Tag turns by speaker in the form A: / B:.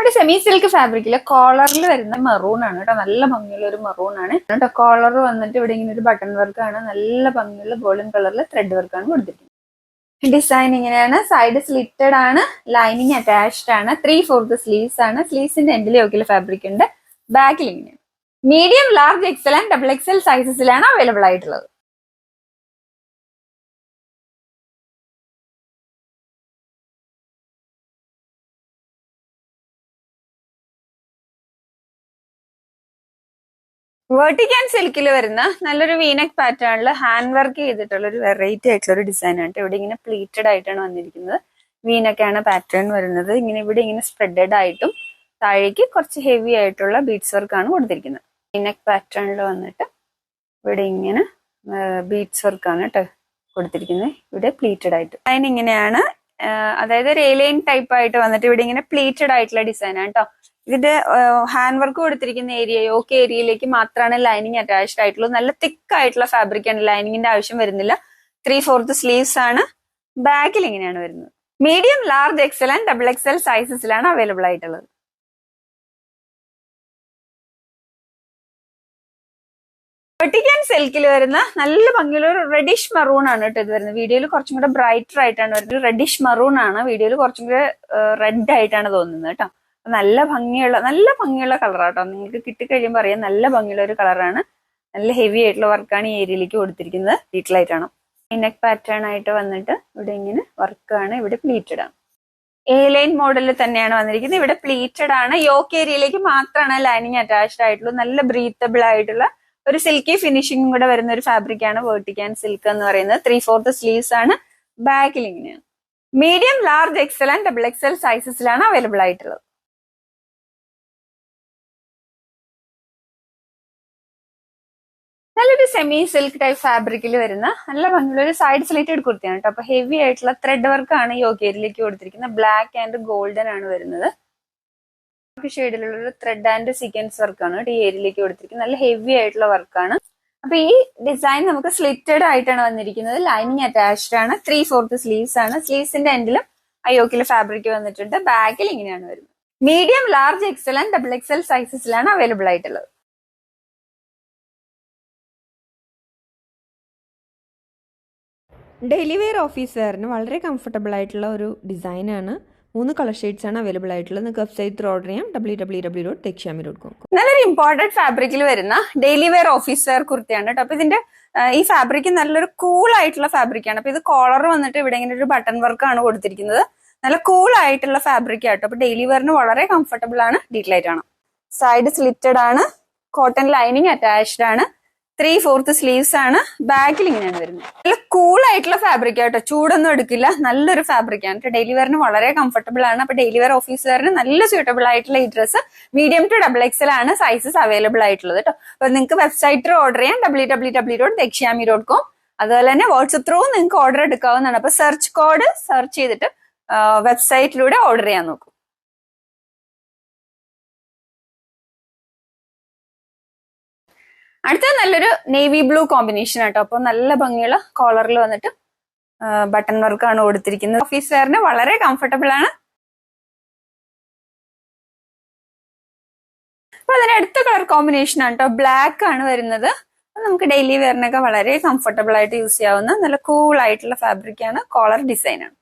A: അവിടെ semi silk ഫാബ്രിക്കിൽ കോളറിൽ വരുന്ന മെറൂൺ ആണ് കേട്ടോ. നല്ല ഭംഗിയുള്ള ഒരു മെറൂൺ ആണ്. കേട്ടോ കോളർ വന്നിട്ട് ഇവിടെ ഇങ്ങനെ ഒരു ബട്ടൺ വർക്ക് ആണ്. നല്ല ഭംഗിയുള്ള ഗോൾഡൻ കളറിൽ ത്രെഡ് വർക്ക് ആണ് കൊടുത്തിരിക്കുന്നത്. ഡിസൈൻ ഇങ്ങനെയാണ്. സൈഡ് സ്ലിറ്റഡ് ആണ്. ലൈനിങ് അറ്റാച്ച്ഡ് ആണ്. ത്രീ ഫോർത്ത് സ്ലീവ്സ് ആണ്. സ്ലീവ്സിന്റെ എൻഡിൽ ഒക്കെ ഫാബ്രിക് ഉണ്ട്. ബാക്കിൽ ഇങ്ങനെയാണ് medium large XL and double XL സൈസസിലാണ് available ആയിട്ടുള്ളത്. വേർട്ടിക്കാൻ സിൽക്കിൽ വരുന്ന നല്ലൊരു വീനക് പാറ്റേണിൽ ഹാൻഡ് വർക്ക് ചെയ്തിട്ടുള്ള ഒരു വെറൈറ്റി ആയിട്ടുള്ള ഒരു ഡിസൈൻ ആണ് ഇവിടെ ഇങ്ങനെ പ്ലീറ്റഡ് ആയിട്ടാണ് വന്നിരിക്കുന്നത്. വീനക്കാണ് പാറ്റേൺ വരുന്നത്. ഇങ്ങനെ ഇവിടെ ഇങ്ങനെ സ്പ്രെഡഡ് ആയിട്ടും താഴേക്ക് കുറച്ച് ഹെവി ആയിട്ടുള്ള ബീഡ്സ് വർക്ക് ആണ് കൊടുത്തിരിക്കുന്നത്. വീനക് പാറ്റേണിൽ വന്നിട്ട് ഇവിടെ ഇങ്ങനെ ബീഡ്സ് വർക്കാണ് കേട്ടോ കൊടുത്തിരിക്കുന്നത്. ഇവിടെ പ്ലീറ്റഡ് ആയിട്ട്. അതിന് ഇങ്ങനെയാണ്. അതായത് റെയിലൈൻ ടൈപ്പ് ആയിട്ട് വന്നിട്ട് ഇവിടെ ഇങ്ങനെ പ്ലീറ്റഡ് ആയിട്ടുള്ള ഡിസൈൻ ആണ് കേട്ടോ ഇതിന്റെ ഹാൻഡ് വർക്ക് കൊടുത്തിരിക്കുന്ന ഏരിയ യോക്ക് ഏരിയയിലേക്ക് മാത്രമാണ് ലൈനിങ് അറ്റാച്ച്ഡ് ആയിട്ടുള്ളത് നല്ല തിക്ക് ആയിട്ടുള്ള ഫാബ്രിക് ആണ് ലൈനിങ്ങിന്റെ ആവശ്യം വരുന്നില്ല. ത്രീ ഫോർത്ത് സ്ലീവ്സ് ആണ്. ബാക്കിൽ ഇങ്ങനെയാണ് വരുന്നത്. Medium large XL and double XL സൈസസിലാണ് available ആയിട്ടുള്ളത്. വെട്ടിക്കാൻ സിൽക്കിൽ വരുന്ന നല്ല ഭംഗിയുള്ള ഒരു റെഡിഷ് മറൂൺ ആണ് കേട്ടോ ഇത് വരുന്നത്. വീഡിയോയിൽ കുറച്ചും കൂടെ ബ്രൈറ്റർ ആയിട്ടാണ് വരുന്നത്. റെഡിഷ് മറൂൺ ആണ്. വീഡിയോയിൽ കുറച്ചും കൂടെ റെഡ് ആയിട്ടാണ് തോന്നുന്നത് കേട്ടോ. നല്ല ഭംഗിയുള്ള നല്ല ഭംഗിയുള്ള കളറാണ് കേട്ടോ. നിങ്ങൾക്ക് കിട്ടിക്കഴിയുമ്പോൾ അറിയാം നല്ല ഭംഗിയുള്ള ഒരു കളറാണ് നല്ല ഹെവി ആയിട്ടുള്ള വർക്കാണ് ഈ ഏരിയയിലേക്ക് കൊടുത്തിരിക്കുന്നത്. ഡീറ്റെയിൽ ആയിട്ടാണ് നെക്ക് പാറ്റേൺ ആയിട്ട് വന്നിട്ട് ഇവിടെ ഇങ്ങനെ വർക്കാണ് ഇവിടെ പ്ലീറ്റഡ് ആണ്. എ ലൈൻ മോഡലിൽ തന്നെയാണ് വന്നിരിക്കുന്നത്. ഇവിടെ പ്ലീറ്റഡ് ആണ്. യോക്ക് ഏരിയയിലേക്ക് മാത്രമാണ് ലൈനിങ് അറ്റാച്ച്ഡ് ആയിട്ടുള്ളൂ. നല്ല ബ്രീത്തബിൾ ആയിട്ടുള്ള ഒരു സിൽക്കി ഫിനിഷിംഗ് കൂടെ വരുന്ന ഒരു ഫാബ്രിക് ആണ് വേർട്ടിക്കാൻ സിൽക്ക് എന്ന് പറയുന്നത്. ത്രീ ഫോർത്ത് സ്ലീവ്സ് ആണ്. ബാക്കിൽ medium large XL and double XL സൈസസിലാണ് available ആയിട്ടുള്ളത്. നല്ലൊരു സെമി സിൽക്ക് ടൈപ്പ് ഫാബ്രിക്കിൽ വരുന്ന നല്ല ഭംഗിയുള്ള ഒരു സൈഡ് സ്ലേറ്റഡ് കുർത്തിയാണ് കേട്ടോ. അപ്പൊ ഹെവി ആയിട്ടുള്ള ത്രെഡ് വർക്ക് ആണ് യോഗേരിലേക്ക് കൊടുത്തിരിക്കുന്നത്. ബ്ലാക്ക് ആൻഡ് ഗോൾഡൻ ആണ് വരുന്നത്. ഷെയ്ഡിലുള്ള ഒരു ത്രെഡ് ആൻഡ് സീക്വൻസ് വർക്കാണ് ഈ ഏരിയയിലേക്ക് കൊടുത്തിരിക്കുന്നത്. നല്ല ഹെവി ആയിട്ടുള്ള വർക്കാണ് അപ്പൊ ഈ ഡിസൈൻ നമുക്ക് സ്ലിറ്റഡ് ആയിട്ടാണ് വന്നിരിക്കുന്നത്. ലൈനിങ് അറ്റാച്ച്ഡ് ആണ്. ത്രീ ഫോർത്ത് സ്ലീവ്സ് ആണ്. സ്ലീവ്സിന്റെ എൻഡിലും അയോക്കിലെ ഫാബ്രിക് വന്നിട്ടുണ്ട്. ബാക്കിൽ ഇങ്ങനെയാണ് വരുന്നത്. Medium large XL and double XL സൈസസിലാണ് available ആയിട്ടുള്ളത്.
B: ഡെലിവെയർ ഓഫീസറിന് വളരെ കംഫർട്ടബിൾ ആയിട്ടുള്ള ഒരു ഡിസൈനാണ് മൂന്ന് കളർ ഷെയ്ഡ്സ് ആണ് അവൈലബിൾ ആയിട്ടുള്ളത്. നിങ്ങൾക്ക് വെബ്സൈറ്റ് ഓർഡർ ചെയ്യാം. W W W dot Dakshyami dot com
A: നല്ലൊരു ഇമ്പോർട്ടന്റ് ഫാബ്രിക്കിൽ വരുന്ന ഡെയിലി വെയർ ഓഫീസ് വെയർ കുർത്തിയാണ് കേട്ടോ. അപ്പൊ ഇതിന്റെ ഈ ഫാബ്രിക് നല്ലൊരു കൂൾ ആയിട്ടുള്ള ഫാബ്രിക് ആണ്. അപ്പൊ ഇത് കോളർ വന്നിട്ട് ഇവിടെ ഇങ്ങനെ ഒരു ബട്ടൺ വർക്ക് ആണ് കൊടുത്തിരിക്കുന്നത്. നല്ല കൂൾ ആയിട്ടുള്ള ഫാബ്രിക് ആട്ടോ. അപ്പൊ ഡെയിലി വെയറിന് വളരെ കംഫർട്ടബിൾ ആണ്. ഡീറ്റെയിൽ ആണ് സൈഡ് സ്ലിറ്റഡ് ആണ്. കോട്ടൺ ലൈനിങ് അറ്റാച്ച്ഡ് ആണ്. ത്രീ ഫോർത്ത് സ്ലീവ്സ് ആണ് ബാക്കിൽ ഇങ്ങനെയാണ് വരുന്നത്. നല്ല കൂൾ ആയിട്ടുള്ള ഫാബ്രിക് ആട്ടോ ചൂടൊന്നും എടുക്കില്ല. നല്ലൊരു ഫാബ്രിക് ആണ്. ഡെയിലി വെയറിന് വളരെ കംഫർട്ടബിൾ ആണ്. അപ്പൊ ഡെയിലി വെയർ ഓഫീസുകാരന് നല്ല സ്യൂട്ടബിൾ ആയിട്ടുള്ള ഈ dress medium to double XL ആണ് സൈസസ് അവൈലബിൾ ആയിട്ടുള്ളത് കേട്ടോ അപ്പൊ നിങ്ങൾക്ക് വെബ്സൈറ്റിൽ ഓർഡർ ചെയ്യാം. W W W dot Dakshyami dot com അതുപോലെ തന്നെ വാട്സപ്പ് ത്രൂ നിങ്ങൾക്ക് ഓർഡർ എടുക്കാവുന്നതാണ്. അപ്പൊ സെർച്ച് കോഡ് സെർച്ച് ചെയ്തിട്ട് വെബ്സൈറ്റിലൂടെ ഓർഡർ ചെയ്യാൻ നോക്കും. അടുത്ത നല്ലൊരു നേവി ബ്ലൂ കോമ്പിനേഷൻ ആട്ടോ. അപ്പൊ നല്ല ഭംഗിയുള്ള കോളറിൽ വന്നിട്ട് ബട്ടൺ വർക്കാണ് കൊടുത്തിരിക്കുന്നത്. ഓഫീസ് വെയറിന് വളരെ കംഫർട്ടബിൾ ആണ്. അപ്പൊ അതിന് അടുത്ത കളർ കോമ്പിനേഷൻ ആണ് കേട്ടോ ബ്ലാക്ക് ആണ് വരുന്നത്. നമുക്ക് ഡെയിലി വെയറിനൊക്കെ വളരെ കംഫർട്ടബിൾ ആയിട്ട് യൂസ് ചെയ്യാവുന്ന നല്ല കൂൾ ആയിട്ടുള്ള ഫാബ്രിക് ആണ് കോളർ ഡിസൈൻ ആണ്.